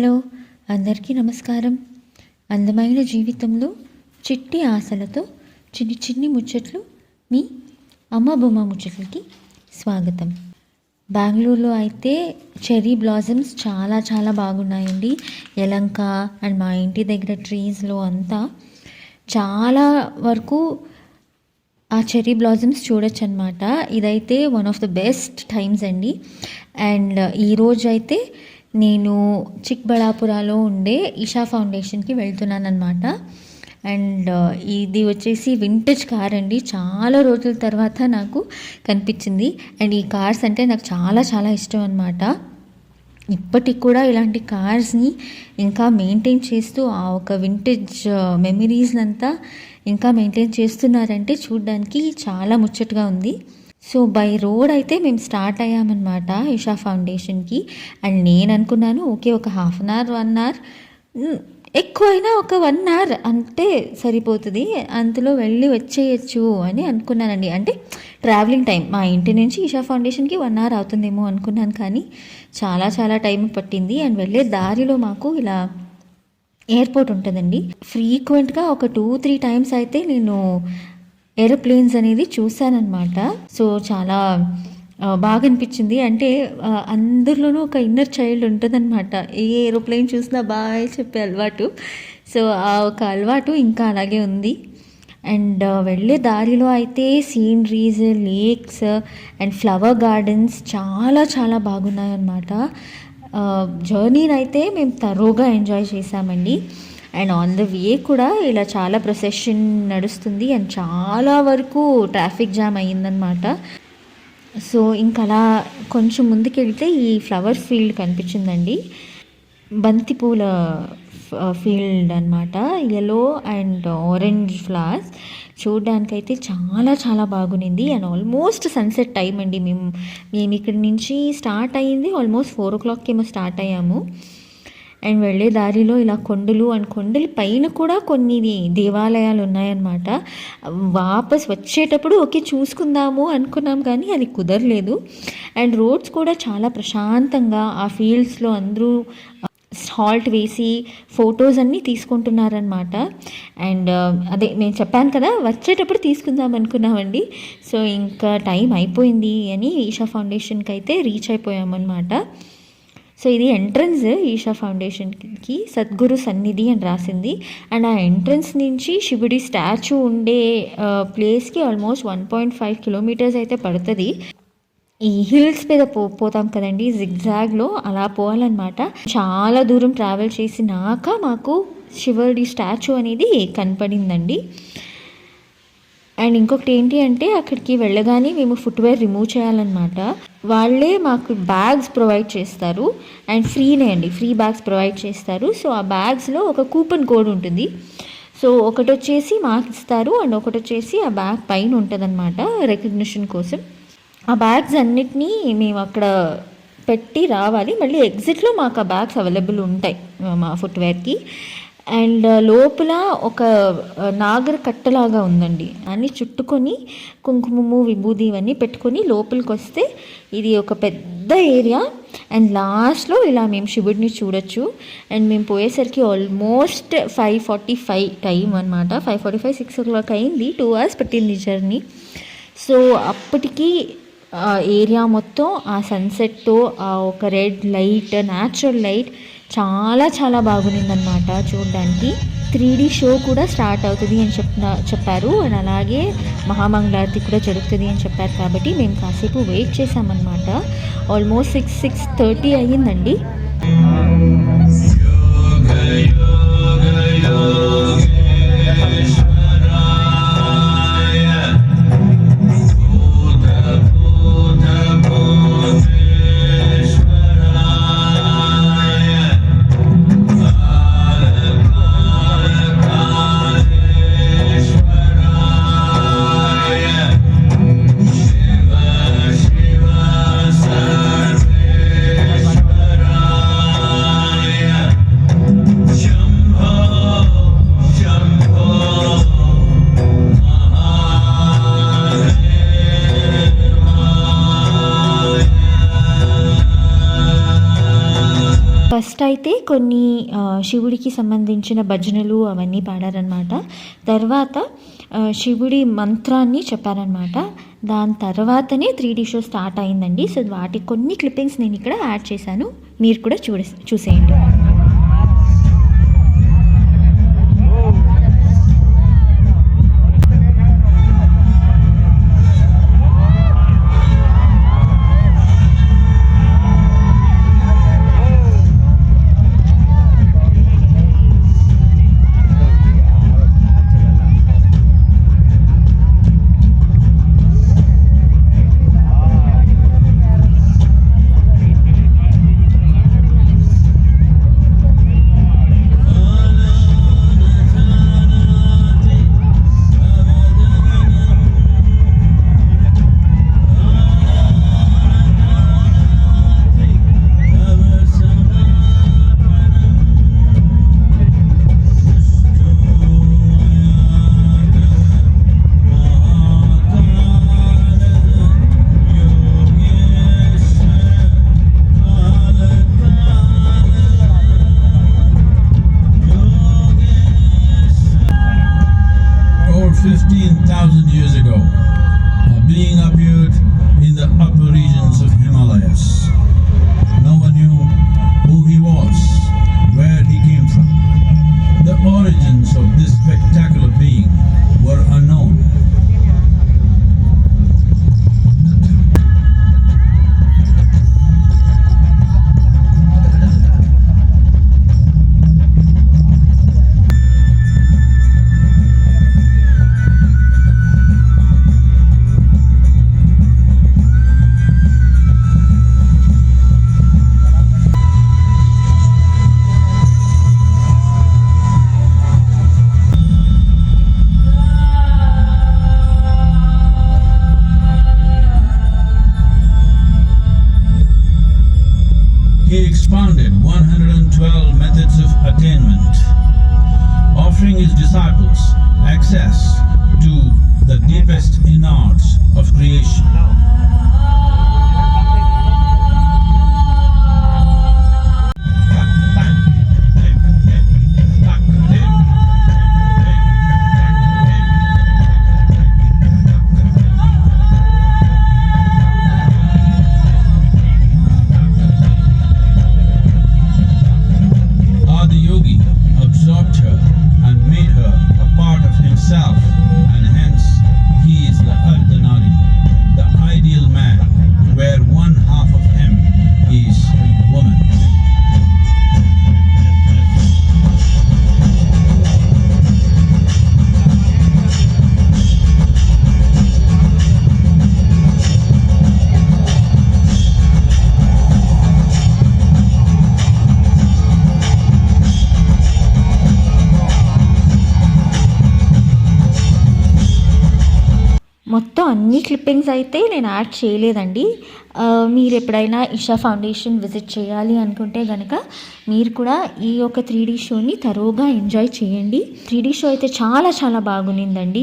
Hello అందరికీ నమస్కారం. అందమైన జీవితంలో చిట్టి ఆశలతో చిన్ని చిన్ని ముచ్చట్లు మీ అమ్మ బొమ్మ ముచ్చట్లకి స్వాగతం. బెంగళూరులో అయితే చెరీ బ్లాజమ్స్ చాలా చాలా బాగున్నాయండి. యలంక అండ్ మా ఇంటి దగ్గర ట్రీస్లో అంతా చాలా వరకు ఆ చెర్రీ బ్లాజమ్స్ చూడొచ్చు అనమాట ఇదైతే one of the best times అండి. అండ్ ఈరోజు అయితే నేను చిక్బళాపురాలో ఉండే ఇషా ఫౌండేషన్కి వెళ్తున్నాను అనమాట అండ్ ఇది వచ్చేసి వింటేజ్ కార్ అండి. చాలా రోజుల తర్వాత నాకు కనిపించింది. అండ్ ఈ కార్స్ అంటే నాకు చాలా చాలా ఇష్టం అనమాట ఇప్పటికి కూడా ఇలాంటి కార్స్ని ఇంకా మెయింటైన్ చేస్తూ ఆ ఒక వింటేజ్ మెమరీస్ని అంతా ఇంకా మెయింటైన్ చేస్తున్నారంటే చూడడానికి చాలా ముచ్చటగా ఉంది. సో బై రోడ్ అయితే మేము స్టార్ట్ అయ్యామన్నమాట ఇషా ఫౌండేషన్కి. అండ్ నేను అనుకున్నాను ఓకే ఒక half an hour one hour. ఎక్కువైనా ఒక వన్ అవర్ అంటే సరిపోతుంది. అంతలో వెళ్ళి వచ్చేయచ్చు అని అనుకున్నానండి. అంటే ట్రావెలింగ్ టైం మా ఇంటి నుంచి ఈషా ఫౌండేషన్కి వన్ అవర్ అవుతుందేమో అనుకున్నాను కానీ చాలా చాలా టైం పట్టింది. అండ్ వెళ్ళే దారిలో మాకు ఇలా ఎయిర్పోర్ట్ ఉంటుందండి. ఫ్రీక్వెంట్గా ఒక టూ త్రీ టైమ్స్ అయితే నేను ఏరోప్లేన్స్ అనేది చూశానమాట సో చాలా బాగా అనిపించింది అంటే అందరిలోనూ ఒక ఇన్నర్ చైల్డ్ ఉంటుందన్నమాట. ఏ ఏరోప్లేన్ చూసినా బాయ్ చెప్పే అలవాటు. సో ఆ ఒక అలవాటు ఇంకా అలాగే ఉంది. అండ్ వెళ్ళే దారిలో అయితే sceneries lakes and flower gardens చాలా చాలా బాగున్నాయన్నమాట. జర్నీని అయితే మేము తరోగా ఎంజాయ్ చేసామండి అండ్ ఆన్ ద వే కూడా ఇలా చాలా ప్రొసెషన్ నడుస్తుంది అండ్ చాలా వరకు ట్రాఫిక్ జామ్ అయ్యిందనమాట సో ఇంకా అలా కొంచెం ముందుకెళ్తే ఈ ఫ్లవర్ ఫీల్డ్ కనిపించిందండి. బంతిపూల ఫీల్డ్ అనమాట ఎల్లో అండ్ ఆరెంజ్ ఫ్లవర్స్. చూడడానికైతే చాలా చాలా బాగునింది. అండ్ ఆల్మోస్ట్ సన్సెట్ టైం అండి. మేము మేము ఇక్కడి నుంచి స్టార్ట్ అయ్యింది. ఆల్మోస్ట్ ఫోర్ ఓ క్లాక్కి ఏమో స్టార్ట్ అయ్యాము. అండ్ వెళ్ళే దారిలో ఇలా కొండలు అండ్ కొండల పైన కూడా కొన్ని దేవాలయాలు ఉన్నాయన్నమాట. వాపస్ వచ్చేటప్పుడు ఓకే చూసుకుందాము అనుకున్నాం కానీ అది కుదరలేదు. అండ్ రోడ్స్ కూడా చాలా ప్రశాంతంగా ఆ ఫీల్డ్స్లో అందరూ హాల్ట్ వేసి ఫొటోస్ అన్నీ తీసుకుంటున్నారనమాట అండ్ అదే నేను చెప్పాను కదా వచ్చేటప్పుడు తీసుకుందాం అనుకున్నామండి. సో ఇంకా టైం అయిపోయింది అని ఈషా ఫౌండేషన్కి అయితే రీచ్ అయిపోయామన్నమాట. సో ఇది ఎంట్రన్స్ ఈషా ఫౌండేషన్కి సద్గురు సన్నిధి అని రాసింది. అండ్ ఆ ఎంట్రన్స్ నుంచి శివుడి స్టాచ్యూ ఉండే ప్లేస్కి almost one point five kilometres అయితే పడుతుంది. ఈ హిల్స్ మీద పో పోతాం కదండి జిగ్జాగ్లో అలా పోవాలన్నమాట. చాలా దూరం ట్రావెల్ చేసినాక మాకు శివుడి స్టాచ్యూ అనేది కనపడిందండి. అండ్ ఇంకొకటి ఏంటి అంటే అక్కడికి వెళ్ళగానే మేము ఫుట్వేర్ రిమూవ్ చేయాలన్నమాట. వాళ్ళే మాకు బ్యాగ్స్ ప్రొవైడ్ చేస్తారు. అండ్ ఫ్రీనే అండి ఫ్రీ బ్యాగ్స్ ప్రొవైడ్ చేస్తారు. సో ఆ బ్యాగ్స్లో ఒక కూపన్ కోడ్ ఉంటుంది. సో ఒకటి వచ్చేసి మాకు ఇస్తారు అండ్ ఒకటి వచ్చేసి ఆ బ్యాగ్ పైన ఉంటుందన్నమాట రికగ్నిషన్ కోసం. ఆ బ్యాగ్స్ అన్నిటినీ మేము అక్కడ పెట్టి రావాలి. మళ్ళీ ఎగ్జిట్లో మాకు ఆ బ్యాగ్స్ అవైలబుల్ ఉంటాయి మా ఫుట్వేర్కి అండ్ లోపల ఒక నాగర కట్టలాగా ఉందండి. అని చుట్టుకొని కుంకుమము విభూది ఇవన్నీ పెట్టుకొని లోపలికి వస్తే ఇది ఒక పెద్ద ఏరియా. అండ్ లాస్ట్లో ఇలా మేము శివుడిని చూడొచ్చు. అండ్ మేము పోయేసరికి almost five forty five time అనమాట five forty five six o'clock అయింది. టూ అవర్స్ పట్టింది జర్నీ. సో అప్పటికి ఏరియా మొత్తం ఆ సన్సెట్తో ఆ ఒక రెడ్ లైట్ న్యాచురల్ లైట్ చాలా చాలా బాగునిందనమాట చూడడానికి. త్రీ డీ షో కూడా స్టార్ట్ అవుతుంది అని చెప్పిన చెప్పారు. అండ్ అలాగే మహామంగళారతి కూడా జరుగుతుంది అని చెప్పారు కాబట్టి మేము కాసేపు వెయిట్ చేసామన్నమాట ఆల్మోస్ట్ సిక్స్ సిక్స్ థర్టీ అయ్యిందండి. ఫస్ట్ అయితే కొన్ని శివుడికి సంబంధించిన భజనలు అవన్నీ పాడారనమాట తర్వాత శివుడి మంత్రాన్ని చెప్పారనమాట దాని తర్వాతనే త్రీ డీ షో స్టార్ట్ అయిందండి. సో వాటి కొన్ని క్లిప్పింగ్స్ నేను ఇక్కడ యాడ్ చేశాను. మీరు కూడా చూడ చూసేయండి. మొత్తం అన్ని క్లిప్పింగ్స్ అయితే నేను యాడ్ చేయలేదండి. మీరు ఎప్పుడైనా ఇషా ఫౌండేషన్ విజిట్ చేయాలి అనుకుంటే కనుక మీరు కూడా ఈ యొక్క త్రీ డీ షోని తరోగా ఎంజాయ్ చేయండి. త్రీ డీ షో అయితే చాలా చాలా బాగునిందండి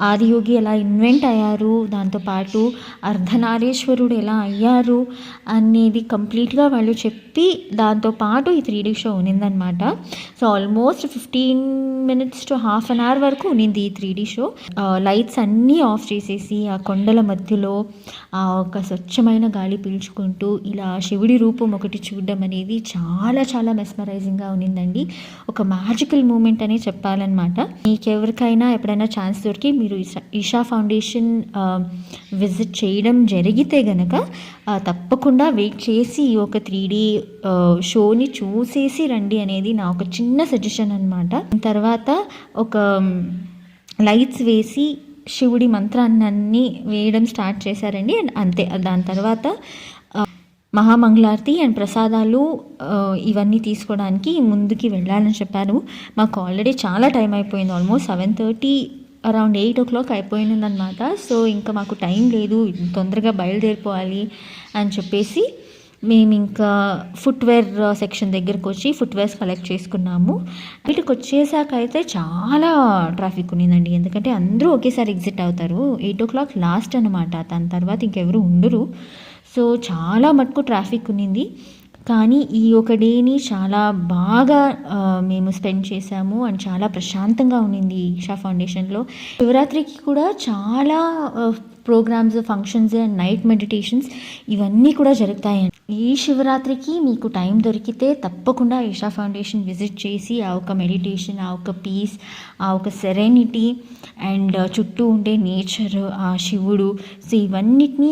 ఆదియోగి ఎలా ఇన్వెంట్ అయ్యారు దాంతోపాటు అర్ధనారీశ్వరుడు ఎలా అయ్యారు అనేది కంప్లీట్గా వాళ్ళు చెప్పి దాంతోపాటు ఈ three D show ఉన్నిందనమాట so almost fifteen minutes to half an hour వరకు ఉన్నింది ఈ త్రీ డీ షో. లైట్స్ అన్నీ ఆఫ్ చేసేసి ఆ కొండల మధ్యలో ఆ ఒక స్వచ్ఛమైన గాలి పీల్చుకుంటూ ఇలా శివుడి రూపం ఒకటి చూడడం అనేది చాలా చాలా మెస్మరైజింగ్గా ఉన్నిందండి. ఒక మ్యాజికల్ మూమెంట్ అనే చెప్పాలన్నమాట. మీకు ఎవరికైనా ఎప్పుడైనా ఛాన్స్ దొరికి మీరు ఈషా ఈషా ఫౌండేషన్ విజిట్ చేయడం జరిగితే గనక తప్పకుండా వెయిట్ చేసి ఒక త్రీ డీ షోని చూసేసి రండి అనేది నా ఒక చిన్న సజెషన్ అనమాట తర్వాత ఒక లైట్స్ వేసి శివుడి మంత్రాన్ని వేయడం స్టార్ట్ చేశారండి. అండ్ అంతే దాని తర్వాత మహామంగళారతి అండ్ ప్రసాదాలు ఇవన్నీ తీసుకోవడానికి ముందుకి వెళ్ళాలని చెప్పారు. మాకు ఆల్రెడీ చాలా టైం అయిపోయింది. Almost seven thirty around eight o'clock అయిపోయిందనమాట సో ఇంకా మాకు టైం లేదు. తొందరగా బయలుదేరిపోవాలి అని చెప్పేసి మేము ఇంకా ఫుట్వేర్ సెక్షన్ uh, దగ్గరకు వచ్చి ఫుట్వేర్స్ కలెక్ట్ చేసుకున్నాము. వీటికి వచ్చేసాక అయితే చాలా ట్రాఫిక్ ఉన్నిందండి. ఎందుకంటే అందరూ ఒకేసారి ఎగ్జిట్ అవుతారు. ఎయిట్ ఓ క్లాక్ లాస్ట్ అనమాట దాని తర్వాత ఇంకెవరు ఉండరు. సో చాలా మటుకు ట్రాఫిక్ ఉన్నింది. కానీ ఈ ఒక డేని చాలా బాగా uh, మేము స్పెండ్ చేసాము అండ్ చాలా ప్రశాంతంగా ఉన్నింది ఈషా ఫౌండేషన్లో. శివరాత్రికి కూడా చాలా programmes functions and night meditations ఇవన్నీ కూడా జరుగుతాయండి ఈ శివరాత్రికి మీకు టైం దొరికితే తప్పకుండా ఈషా ఫౌండేషన్ విజిట్ చేసి ఆ ఒక మెడిటేషన్ ఆ ఒక పీస్ ఆ ఒక సెరెనిటీ అండ్ చుట్టూ ఉండే నేచర్ ఆ శివుడు సో ఇవన్నిటిని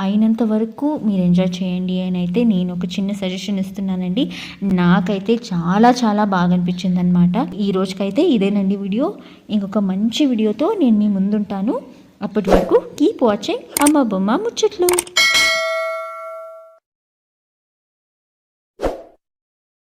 అయినంత వరకు మీరు ఎంజాయ్ చేయండి అని అయితే నేను ఒక చిన్న సజెషన్ ఇస్తున్నానండి. నాకైతే చాలా చాలా బాగా అనిపించింది అనమాట ఈ రోజుకైతే ఇదేనండి వీడియో. ఇంకొక మంచి వీడియోతో నేను మీ ముందుంటాను. అప్పటి వరకు కీప్ వాచింగ్. అమ్మ బొమ్మ ముచ్చట్లు.